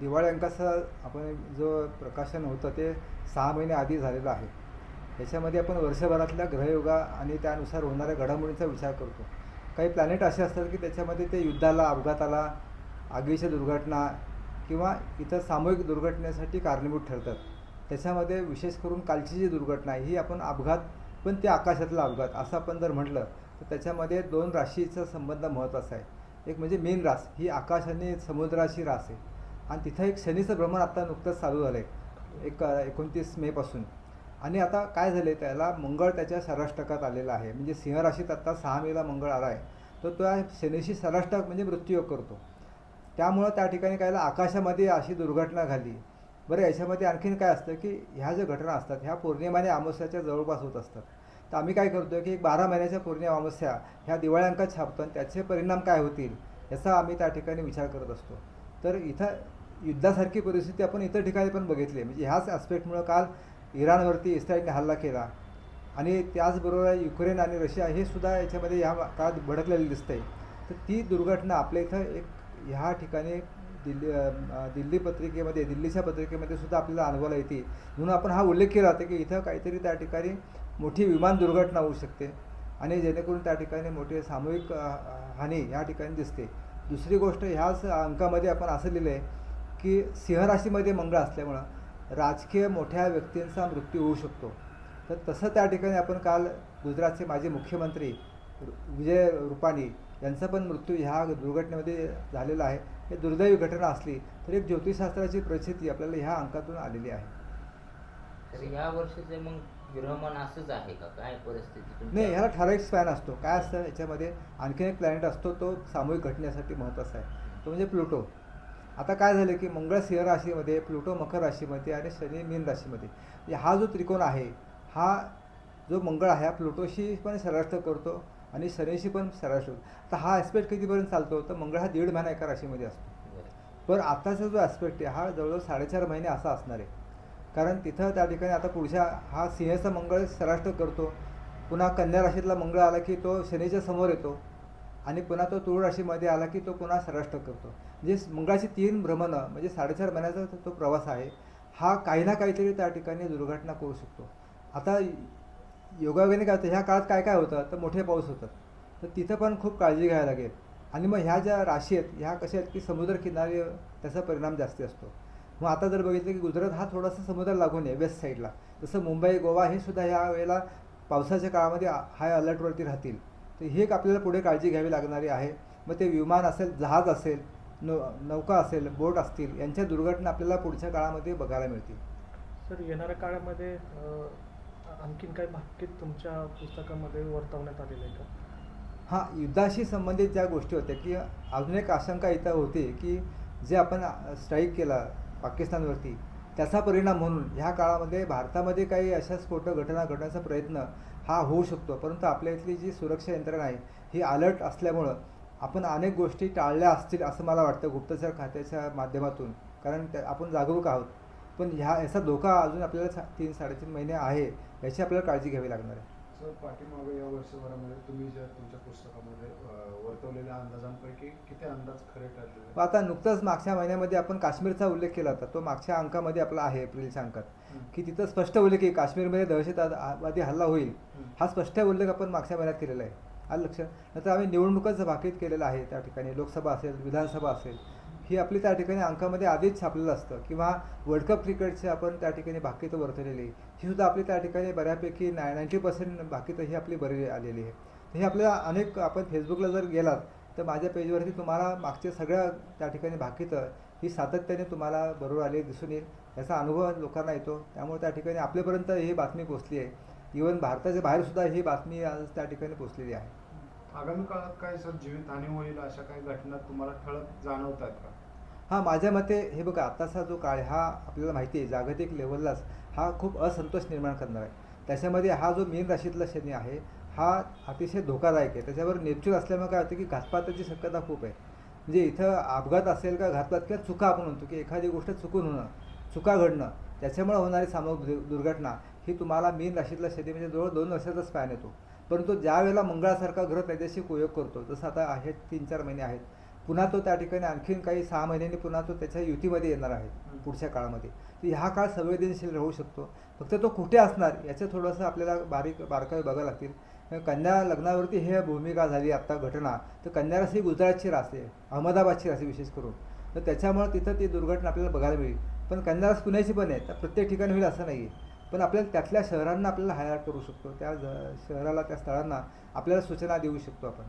दिवाळी अंकाचं आपण जो प्रकाशन होतं ते सहा महिने आधी झालेलं आहे. त्याच्यामध्ये आपण वर्षभरातल्या ग्रहयोगा आणि त्यानुसार होणाऱ्या घडामोडींचा विचार करतो. काही प्लॅनेट असे असतात की त्याच्यामध्ये ते युद्धाला अपघाताला आगीच्या दुर्घटना किंवा इतर सामूहिक दुर्घटनेसाठी कारणीभूत ठरतात. त्याच्यामध्ये विशेष करून कालची जी दुर्घटना आहे ही आपण अपघात पण ते आकाशातला अपघात असं आपण जर म्हटलं तर त्याच्यामध्ये दोन राशीचा संबंध महत्त्वाचा आहे. एक म्हणजे मेन रास ही आकाश आणि समुद्राची रास आहे. आणि तिथं एक शनीचं भ्रमण आत्ता नुकतंच चालू झालं आहे एक एकोणतीस मेपासून आणि आता काय झालं आहे त्याला मंगळ त्याच्या सराष्टकात आलेला आहे. म्हणजे सिंह राशीत आत्ता सहा मेला मंगळ आला आहे. तर त्या शनीशी सराष्टक म्हणजे मृत्यूयोग करतो. त्यामुळं त्या ठिकाणी काय आकाशामध्ये अशी दुर्घटना झाली बरं याच्यामध्ये आणखीन काय असतं की ह्या ज्या घटना असतात ह्या पौर्णिमा आणि अमावस्याच्या जवळपास होत असतात. तर आम्ही काय करतो की एक बारा महिन्याच्या पौर्णिमा अमावस्या ह्या दिवाळ्यांकात छापतो. आणि त्याचे परिणाम काय होतील याचा आम्ही त्या ठिकाणी विचार करत असतो. तर इथं युद्धासारखी परिस्थिती आपण इतर ठिकाणी पण बघितली. आहे म्हणजे ह्याच ॲस्पेक्टमुळं काल इराणवरती इस्रायलने हल्ला केला. आणि त्याचबरोबर युक्रेन आणि रशिया हे सुद्धा याच्यामध्ये ह्या काळात भडकलेली दिसतं आहे तर ती दुर्घटना आपल्या इथं एक ह्या ठिकाणी दिल्ली दिल्ली पत्रिकेमध्ये दिल्लीच्या पत्रिकेमध्ये सुद्धा आपल्याला अनुभवायला येते. म्हणून आपण हा उल्लेख केला होता की इथं काहीतरी त्या ठिकाणी मोठी विमान दुर्घटना होऊ शकते. आणि जेणेकरून त्या ठिकाणी मोठे सामूहिक हानी ह्या ठिकाणी दिसते. दुसरी गोष्ट ह्याच अंकामध्ये आपण असं लिहिलं आहे की सिंहराशीमध्ये मंगळ असल्यामुळं राजकीय मोठ्या व्यक्तींचा मृत्यू होऊ शकतो. तर तसं त्या ठिकाणी आपण काल गुजरातचे माजी मुख्यमंत्री विजय रुपानी यांचा पण मृत्यू ह्या दुर्घटनेमध्ये झालेला आहे. हे दुर्दैवी घटना असली तर एक ज्योतिषशास्त्राची प्रचिती आपल्याला ह्या अंकातून आलेली आहे. तर या वर्षीचे मग ग्रहमान असंच आहे का? काय परिस्थिती नाही ह्याला ठराविक स्पॅन असतो. काय असतं याच्यामध्ये? आणखीन एक प्लॅनेट असतो तो सामूहिक घटनेसाठी महत्त्वाचा आहे. तो म्हणजे प्लुटो. आता काय झालं की मंगळ सिंह राशीमध्ये प्लुटो मकर राशीमध्ये आणि शनी मीन राशीमध्ये म्हणजे हा जो त्रिकोण आहे हा जो मंगळ आहे हा प्लुटोशी पण सराष्ट्र करतो आणि शनीशी पण सराष्ट्र करतो. तर हा ॲस्पेक्ट कितीपर्यंत चालतो? तर मंगळ हा दीड महिना एका राशीमध्ये असतो. पर पण आत्ताचा जो ॲस्पेक्ट आहे हा जवळजवळ साडेचार महिने असा असणार आहे. कारण तिथं त्या ठिकाणी आता पुढच्या हा सिंहचा मंगळ सराष्ट्र करतो. पुन्हा कन्या राशीतला मंगळ आला की तो शनीच्या समोर येतो. आणि पुन्हा तो तुळ राशीमध्ये आला की तो पुन्हा सराष्ट्र करतो. म्हणजे मंगळाची तीन भ्रमणं म्हणजे साडेचार महिन्याचा तो- तो प्रवास आहे हा काही ना काहीतरी त्या ठिकाणी दुर्घटना करू शकतो. आता योगायोगाने काय होतं ह्या काळात काय काय होतं तर मोठे पाऊस होतात. तर तिथं पण खूप काळजी घ्यायला लागेल. आणि मग ह्या ज्या राशी आहेत ह्या कशा आहेत की समुद्रकिनारी त्याचा परिणाम जास्ती असतो. मग आता जर बघितलं की गुजरात हा थोडासा समुद्र लागून आहे वेस्ट साईडला. जसं मुंबई गोवा हे सुद्धा ह्या वेळेला पावसाच्या काळामध्ये हाय अलर्टवरती राहतील. तर हे एक आपल्याला पुढे काळजी घ्यावी लागणारी आहे. मग ते विमान असेल जहाज असेल नौ नौका असेल बोट असतील यांच्या दुर्घटना आपल्याला पुढच्या काळामध्ये बघायला मिळतील. सर येणाऱ्या काळामध्ये आणखीन काही भाकीत तुमच्या पुस्तकामध्ये वर्तवण्यात आलेलं आहे का? हां युद्धाशी संबंधित ज्या गोष्टी होत्या की अजून एक आशंका इथं होती की जे आपण स्ट्राईक केला पाकिस्तानवरती त्याचा परिणाम म्हणून ह्या काळामध्ये भारतामध्ये काही अशा स्फोटक घटना घडण्याचा प्रयत्न हा होऊ शकतो. परंतु आपल्या इथली जी सुरक्षा यंत्रणा आहे ही अलर्ट असल्यामुळं आपण अनेक गोष्टी टाळल्या असतील असं मला वाटतं गुप्तचर खात्याच्या माध्यमातून. कारण त्या आपण जागरूक आहोत. पण ह्या याचा धोका अजून आपल्याला सा- तीन साडेतीन महिने आहे याची आपल्याला काळजी घ्यावी लागणार आहे. सर पाठीमागे या वर्षभरामध्ये तुम्ही ज्या तुमच्या पुस्तकामध्ये वर्तवलेल्या अंदाजांपैकी किती अंदाज खरे ठरलेले मग आता नुकताच मागच्या महिन्यामध्ये आपण काश्मीरचा उल्लेख केला होता. तो मागच्या अंकामध्ये आपला आहे एप्रिलच्या अंकात. की तिथं स्पष्ट उल्लेख आहे काश्मीरमध्ये दहशतवादी हल्ला होईल. हं. हा स्पष्ट उल्लेख आपण मागच्या महिन्यात केलेला आहे. आलं लक्षात? नंतर आम्ही निवडणुकाचं भाकीत केलेलं आहे त्या ठिकाणी. लोकसभा असेल विधानसभा असेल. ही आपली त्या ठिकाणी अंकामध्ये आधीच छापलेलं असतं. किंवा वर्ल्ड कप क्रिकेटचे आपण त्या ठिकाणी भाकीतं वर्तलेली ही सुद्धा आपली त्या ठिकाणी बऱ्यापैकी नाय नाईंटी पर्सेंट भाकीतं ही आपली बरी आलेली आहे. तर हे आपल्याला अनेक आपण फेसबुकला जर गेलात तर माझ्या पेजवरती तुम्हाला मागच्या सगळ्या त्या ठिकाणी भाकीतं ही सातत्याने तुम्हाला बरोबर आली दिसून येईल. याचा अनुभव लोकांना येतो. त्यामुळे त्या ठिकाणी आपल्यापर्यंत ही बातमी पोचली आहे. इवन भारताच्या बाहेरसुद्धा ही बातमी आज त्या ठिकाणी पोचलेली आहे. आगामी काळात काय सर जीवितहानी होईल अशा काही घटना तुम्हाला ठळक जाणवतात का? हां माझ्या मते हे बघा आत्ताचा जो काळ हा आपल्याला माहिती आहे जागतिक लेवललाच हा खूप असंतोष निर्माण करणार आहे. त्याच्यामध्ये हा जो मीन राशीतला शनी आहे हा अतिशय धोकादायक आहे. त्याच्यावर नेपच्यूर असल्यामुळे काय होतं की घातपाताची शक्यता खूप आहे. म्हणजे इथं अपघात असेल का घातपात किंवा चुका आपण म्हणतो की एखादी गोष्ट चुकून होणं चुका घडणं त्याच्यामुळे होणारी सामूहिक दुर्घटना ही तुम्हाला मीन राशीतला शनी म्हणजे जवळ दोन वर्षाचा स्पॅन येतो. परंतु ज्या वेळेला मंगळासारखा ग्रह त्याच्याशी उपयोग करतो जसं आता आहे तीन चार महिने आहेत. पुन्हा तो त्या ठिकाणी आणखीन काही सहा महिन्यांनी पुन्हा तो त्याच्या युतीमध्ये येणार आहे. पुढच्या काळामध्ये. तर ह्या काळ संवेदनशील राहू शकतो. फक्त तो कुठे असणार याचं थोडंसं आपल्याला बारीक बारकावे बघावं लागतील. कन्या लग्नावरती हे भूमिका झाली आत्ता घटना तर कन्या रास ही गुजरातची रास आहे अहमदाबादची रास आहे विशेष करून. तर त्याच्यामुळं तिथं ती दुर्घटना आपल्याला बघायला मिळेल. पण कन्या रास पुण्याची पण आहे तर प्रत्येक ठिकाणी होईल असं नाही आहे पण आपल्याला त्यातल्या शहरांना आपल्याला हायर करू शकतो. त्या ज- शहराला त्या स्थळांना आपल्याला सूचना देऊ शकतो आपण.